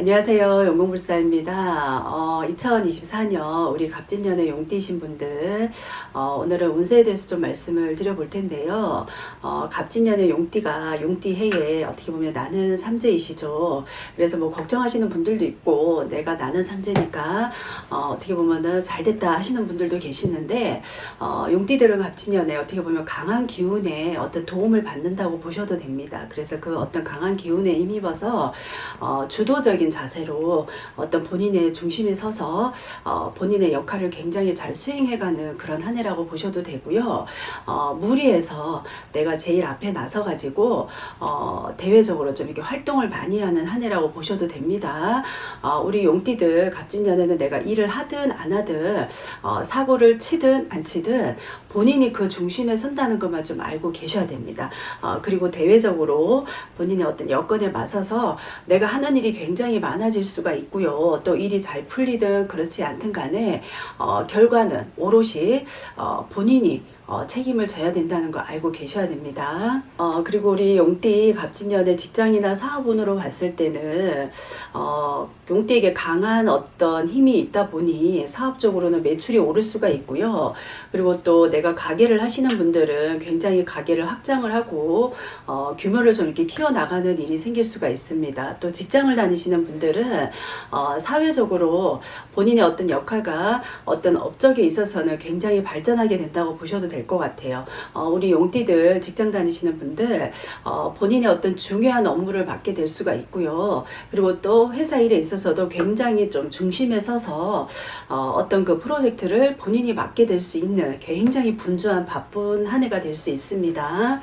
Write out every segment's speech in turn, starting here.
안녕하세요. 용공불사입니다. 어, 2024년 우리 갑진년에 용띠신 분들, 어, 오늘은 운세에 대해서 좀 말씀을 드려볼 텐데요. 어, 갑진년의 용띠가 용띠 해에 어떻게 보면 나는 삼재이시죠. 그래서 뭐 걱정하시는 분들도 있고, 내가 나는 삼재니까, 어, 어떻게 보면은 잘 됐다 하시는 분들도 계시는데, 어, 용띠들은 갑진년에 어떻게 보면 강한 기운에 어떤 도움을 받는다고 보셔도 됩니다. 그래서 그 어떤 강한 기운에 힘입어서, 어, 주도적인 자세로 어떤 본인의 중심에 서서 어, 본인의 역할을 굉장히 잘 수행해가는 그런 한 해라고 보셔도 되고요. 어, 무리해서 내가 제일 앞에 나서가지고 어, 대외적으로 좀 이렇게 활동을 많이 하는 한 해라고 보셔도 됩니다. 어, 우리 용띠들 갑진년에는 내가 일을 하든 안 하든 어, 사고를 치든 안 치든 본인이 그 중심에 선다는 것만 좀 알고 계셔야 됩니다. 어, 그리고 대외적으로 본인의 어떤 여건에 맞서서 내가 하는 일이 굉장히 많아질 수가 있고요. 또 일이 잘 풀리든 그렇지 않든 간에 어, 결과는 오롯이 어, 본인이 어, 책임을 져야 된다는 거 알고 계셔야 됩니다. 어, 그리고 우리 용띠 갑진년의 직장이나 사업운으로 봤을 때는 어, 용띠에게 강한 어떤 힘이 있다 보니 사업적으로는 매출이 오를 수가 있고요. 그리고 또 내가 가게를 하시는 분들은 굉장히 가게를 확장을 하고 어, 규모를 좀 이렇게 키워나가는 일이 생길 수가 있습니다. 또 직장을 다니시는 분들은 어, 사회적으로 본인의 어떤 역할과 어떤 업적에 있어서는 굉장히 발전하게 된다고 보셔도 될것 같아요. 어, 우리 용띠들 직장 다니시는 분들 어, 본인의 어떤 중요한 업무를 맡게 될 수가 있고요. 그리고 또 회사 일에 있어서도 굉장히 좀 중심에 서서 어, 어떤 그 프로젝트를 본인이 맡게 될 수 있는 굉장히 분주한 바쁜 한 해가 될 수 있습니다.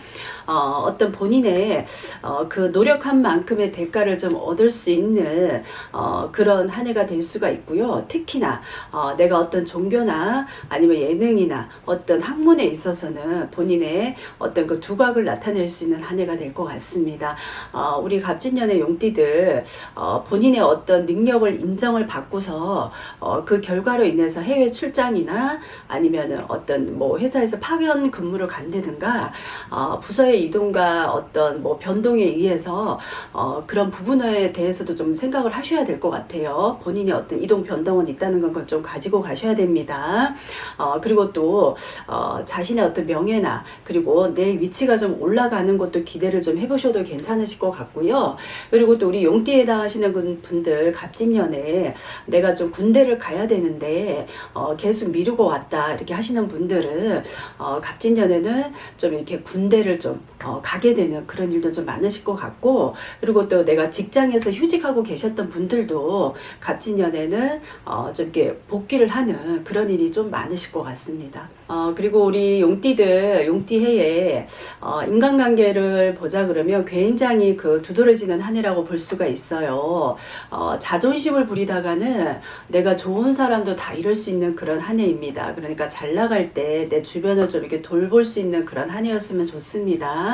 어, 어떤 본인의 어, 그 노력한 만큼의 대가를 좀 얻을 수 있는 어, 그런 한 해가 될 수가 있고요. 특히나 어, 내가 어떤 종교나 아니면 예능이나 어떤 학문에 있어서는 본인의 어떤 그 두각을 나타낼 수 있는 한 해가 될 것 같습니다. 어, 우리 갑진년의 용띠들 어, 본인의 어떤 능력을 인정을 받고서 어, 그 결과로 인해서 해외 출장이나 아니면은 어떤 뭐 회사에서 파견 근무를 간다든가 어, 부서의 이동과 어떤 뭐 변동에 의해서 어, 그런 부분에 대해서도 좀 생각을 하셔야 될 것 같아요. 본인의 어떤 이동 변동은 있다는 건 좀 가지고 가셔야 됩니다. 어, 그리고 또 어, 자 신의 어떤 명예나 그리고 내 위치가 좀 올라가는 것도 기대를 좀 해보셔도 괜찮으실 것 같고요. 그리고 또 우리 용띠에 해당하시는 분- 분들 갑진년에 내가 좀 군대를 가야 되는데 어, 계속 미루고 왔다 이렇게 하시는 분들은 어, 갑진년에는 좀 이렇게 군대를 좀 어, 가게 되는 그런 일도 좀 많으실 것 같고 그리고 또 내가 직장에서 휴직하고 계셨던 분들도 갑진년에는 어, 좀 이렇게 복귀를 하는 그런 일이 좀 많으실 것 같습니다. 어, 그리고 우리 용띠들 용띠 해에 어, 인간관계를 보자 그러면 굉장히 그 두드러지는 한 해라고 볼 수가 있어요. 어, 자존심을 부리다가는 내가 좋은 사람도 다 잃을 수 있는 그런 한 해입니다. 그러니까 잘 나갈 때 내 주변을 좀 이렇게 돌볼 수 있는 그런 한 해였으면 좋습니다.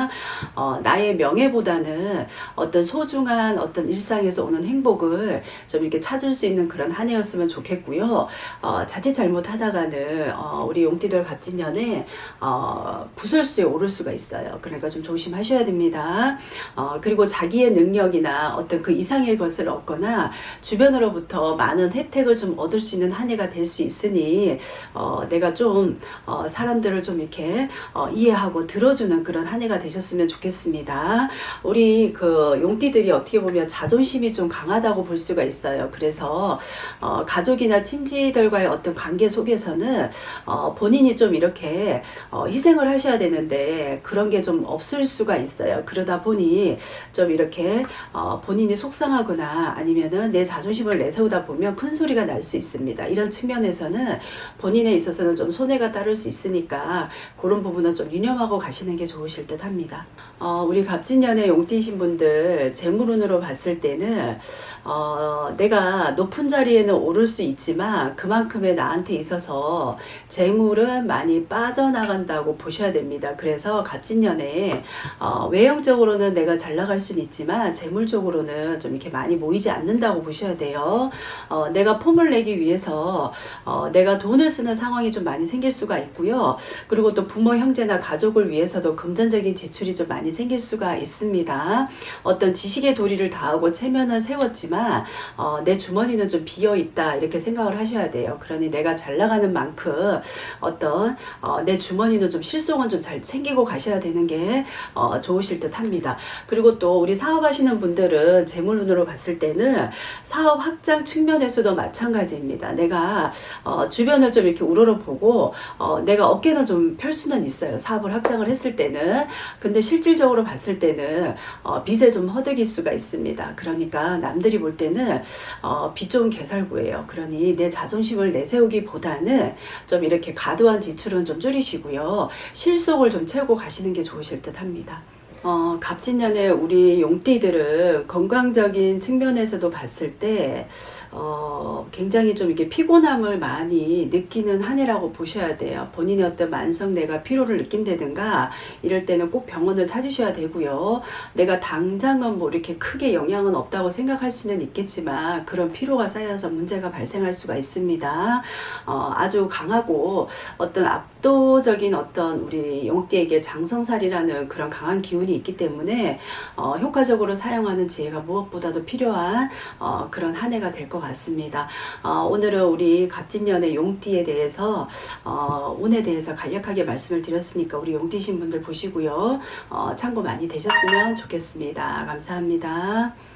어, 나의 명예보다는 어떤 소중한 어떤 일상에서 오는 행복을 좀 이렇게 찾을 수 있는 그런 한 해였으면 좋겠고요. 어, 자칫 잘못하다가는 어, 우리 용띠들 갑진년에 어, 구설수에 오를 수가 있어요. 그러니까 좀 조심하셔야 됩니다. 어, 그리고 자기의 능력이나 어떤 그 이상의 것을 얻거나 주변으로부터 많은 혜택을 좀 얻을 수 있는 한 해가 될 수 있으니 어, 내가 좀 어, 사람들을 좀 이렇게 어, 이해하고 들어주는 그런 한 해가 되셨으면 좋겠습니다. 우리 그 용띠들이 어떻게 보면 자존심이 좀 강하다고 볼 수가 있어요. 그래서 어, 가족이나 친지들과의 어떤 관계 속에서는 어, 본인이 좀 이렇게 어, 희생을 하셔야 되는데 그런 게 좀 없을 수가 있어요. 그러다 보니 좀 이렇게 어, 본인이 속상하거나 아니면은 내 자존심을 내세우다 보면 큰 소리가 날 수 있습니다. 이런 측면에서는 본인에 있어서는 좀 손해가 따를 수 있으니까 그런 부분은 좀 유념하고 가시는 게 좋으실 듯 합니다. 어, 우리 갑진년의 용띠신 분들 재물운으로 봤을 때는 어, 내가 높은 자리에는 오를 수 있지만 그만큼의 나한테 있어서 재물은 많이 빠져나간다고 보셔야 됩니다. 그래서 갑진년에 어, 외형적으로는 내가 잘 나갈 수는 있지만 재물적으로는 좀 이렇게 많이 모이지 않는다고 보셔야 돼요. 어, 내가 폼을 내기 위해서 어, 내가 돈을 쓰는 상황이 좀 많이 생길 수가 있고요. 그리고 또 부모, 형제나 가족을 위해서도 금전적인 지출이 좀 많이 생길 수가 있습니다. 어떤 지식의 도리를 다하고 체면은 세웠지만 어, 내 주머니는 좀 비어 있다 이렇게 생각을 하셔야 돼요. 그러니 내가 잘 나가는 만큼 어떤 어, 내 주머니는 좀 실속은 좀 잘 챙기고 가셔야 되는 게 어, 좋으실 듯합니다. 그리고 또 우리 사업하시는 분들은 재물운으로 봤을 때는 사업 확장 측면에서도 마찬가지입니다. 내가 어, 주변을 좀 이렇게 우러러 보고 어, 내가 어깨는 좀 펼 수는 있어요. 사업을 확장을 했을 때는 근데 실질적으로 봤을 때는 어, 빚에 좀 허덕일 수가 있습니다. 그러니까 남들이 볼 때는 어, 빚 좋은 개살구예요. 그러니 내 자존심을 내세우기보다는 좀 이렇게 과도한 지출은 좀 줄이시고요. 실속을 좀 채우고 가시는 게 좋으실 듯 합니다. 어, 갑진년에 우리 용띠들은 건강적인 측면에서도 봤을 때, 어, 굉장히 좀 이렇게 피곤함을 많이 느끼는 한 해라고 보셔야 돼요. 본인의 어떤 만성 내가 피로를 느낀다든가, 이럴 때는 꼭 병원을 찾으셔야 되고요. 내가 당장은 뭐 이렇게 크게 영향은 없다고 생각할 수는 있겠지만, 그런 피로가 쌓여서 문제가 발생할 수가 있습니다. 어, 아주 강하고 어떤 압도적인 어떤 우리 용띠에게 장성살이라는 그런 강한 기운 이 있기 때문에 어, 효과적으로 사용하는 지혜가 무엇보다도 필요한 어, 그런 한 해가 될 것 같습니다. 어, 오늘은 우리 갑진년의 용띠에 대해서 어, 운에 대해서 간략하게 말씀을 드렸으니까 우리 용띠신 분들 보시고요. 어, 참고 많이 되셨으면 좋겠습니다. 감사합니다.